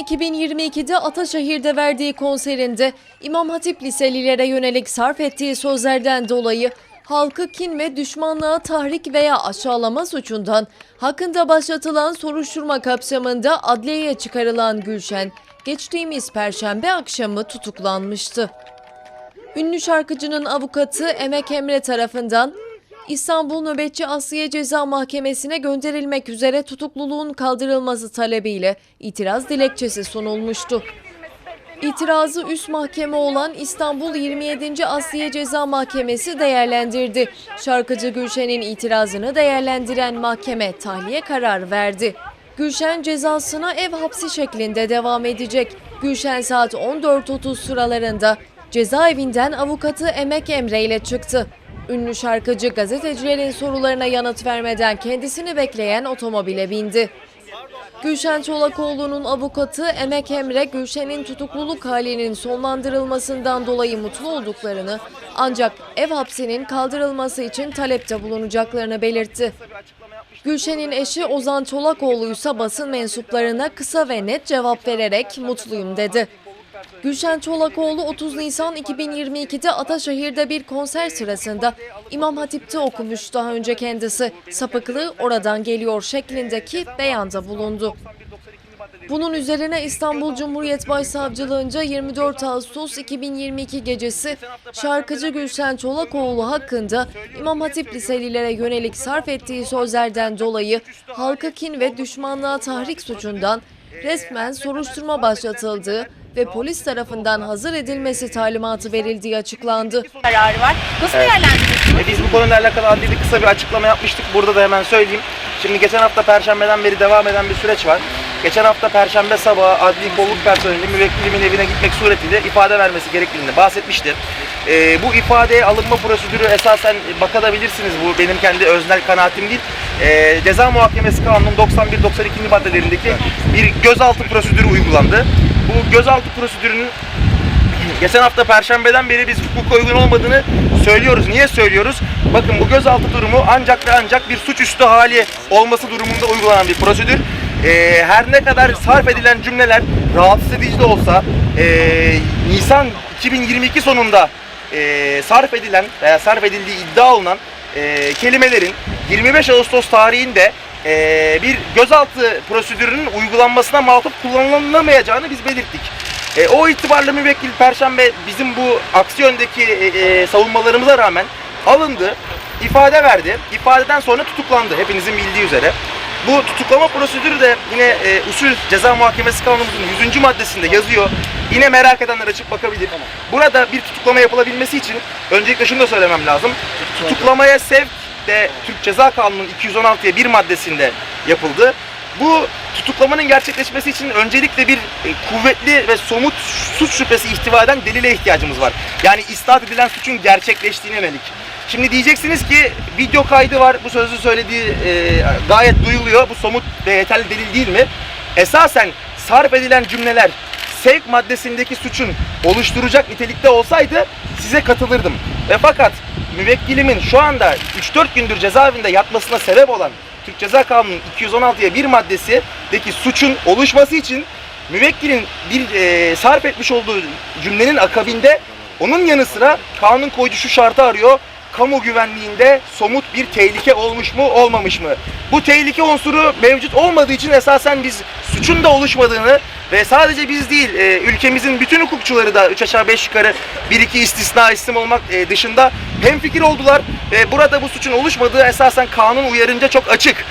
2022'de Ataşehir'de verdiği konserinde İmam Hatip liselilere yönelik sarf ettiği sözlerden dolayı halkı kin ve düşmanlığa tahrik veya aşağılama suçundan hakkında başlatılan soruşturma kapsamında adliyeye çıkarılan Gülşen, geçtiğimiz perşembe akşamı tutuklanmıştı. Ünlü şarkıcının avukatı Emek Emre tarafından İstanbul Nöbetçi Asliye Ceza Mahkemesi'ne gönderilmek üzere tutukluluğun kaldırılması talebiyle itiraz dilekçesi sunulmuştu. İtirazı üst mahkeme olan İstanbul 27. Asliye Ceza Mahkemesi değerlendirdi. Şarkıcı Gülşen'in itirazını değerlendiren mahkeme tahliye karar verdi. Gülşen cezasına ev hapsi şeklinde devam edecek. Gülşen saat 14.30 sıralarında cezaevinden avukatı Emek Emre ile çıktı. Ünlü şarkıcı gazetecilerin sorularına yanıt vermeden kendisini bekleyen otomobile bindi. Gülşen Çolakoğlu'nun avukatı Emek Emre, Gülşen'in tutukluluk halinin sonlandırılmasından dolayı mutlu olduklarını ancak ev hapsinin kaldırılması için talepte bulunacaklarını belirtti. Gülşen'in eşi Ozan Çolakoğlu ise basın mensuplarına kısa ve net cevap vererek mutluyum dedi. Gülşen Çolakoğlu 30 Nisan 2022'de Ataşehir'de bir konser sırasında İmam Hatip'te okumuş daha önce kendisi. Sapıklığı oradan geliyor şeklindeki beyanda bulundu. Bunun üzerine İstanbul Cumhuriyet Başsavcılığınca 24 Ağustos 2022 gecesi şarkıcı Gülşen Çolakoğlu hakkında İmam Hatip liselilere yönelik sarf ettiği sözlerden dolayı halka kin ve düşmanlığa tahrik suçundan resmen soruşturma başlatıldığı ve polis tarafından hazır edilmesi talimatı verildiği açıklandı. kararı var. Nasıl Evet. değerlendiriyorsunuz? E, biz bu konuyla alakalı adliyede kısa bir açıklama yapmıştık. Burada da hemen söyleyeyim. Şimdi geçen hafta Perşembe'den beri devam eden bir süreç var. Geçen hafta Perşembe sabahı adli kolluk personeli müvekkilimin evine gitmek suretiyle ifade vermesi gerektiğini bahsetmişti. E, bu ifadeye alınma prosedürü esasen bakabilirsiniz. Bu benim kendi öznel kanaatim değil. E, Ceza Muhakemesi Kanunu'nun 91-92. maddelerindeki bir gözaltı prosedürü uygulandı. Bu gözaltı prosedürünün Geçen hafta Perşembeden beri biz hukuka uygun olmadığını söylüyoruz. Niye söylüyoruz? Bakın bu gözaltı durumu ancak ve ancak bir suçüstü hali olması durumunda uygulanan bir prosedür. Ee, her ne kadar sarf edilen cümleler rahatsız edici de olsa ee, Nisan 2022 sonunda ee, sarf edilen veya sarf edildiği iddia olunan ee, kelimelerin 25 Ağustos tarihinde ee, bir gözaltı prosedürünün uygulanmasına muhatap kullanılamayacağını biz belirttik. E, o itibarla müvekkil Perşembe bizim bu aksi yöndeki e, e, savunmalarımıza rağmen alındı, ifade verdi. İfadeden sonra tutuklandı hepinizin bildiği üzere. Bu tutuklama prosedürü de yine e, usul ceza muhakemesi kanunumuzun 100. maddesinde yazıyor. Yine merak edenler açıp bakabilir. Burada bir tutuklama yapılabilmesi için öncelikle şunu da söylemem lazım. Tutuklamaya sevk de Türk Ceza Kanunu'nun 216'ya bir maddesinde yapıldı. Bu tutuklamanın gerçekleşmesi için öncelikle bir e, kuvvetli ve somut suç şüphesi ihtiva eden delile ihtiyacımız var. Yani istat edilen suçun gerçekleştiğine yönelik. Şimdi diyeceksiniz ki video kaydı var. Bu sözü söylediği e, gayet duyuluyor. Bu somut ve yeterli delil değil mi? Esasen sarf edilen cümleler sevk maddesindeki suçun oluşturacak nitelikte olsaydı size katılırdım. Ve fakat müvekkilimin şu anda 3-4 gündür cezaevinde yatmasına sebep olan Türk Ceza Kanunu'nun 216'ya bir maddesindeki suçun oluşması için müvekkilin bir e, sarf etmiş olduğu cümlenin akabinde onun yanı sıra kanun koyucu şu şartı arıyor. Kamu güvenliğinde somut bir tehlike olmuş mu olmamış mı? Bu tehlike unsuru mevcut olmadığı için esasen biz suçun da oluşmadığını ve sadece biz değil e, ülkemizin bütün hukukçuları da 3 aşağı 5 yukarı bir iki istisna isim olmak e, dışında hemfikir oldular ve burada bu suçun oluşmadığı esasen kanun uyarınca çok açık.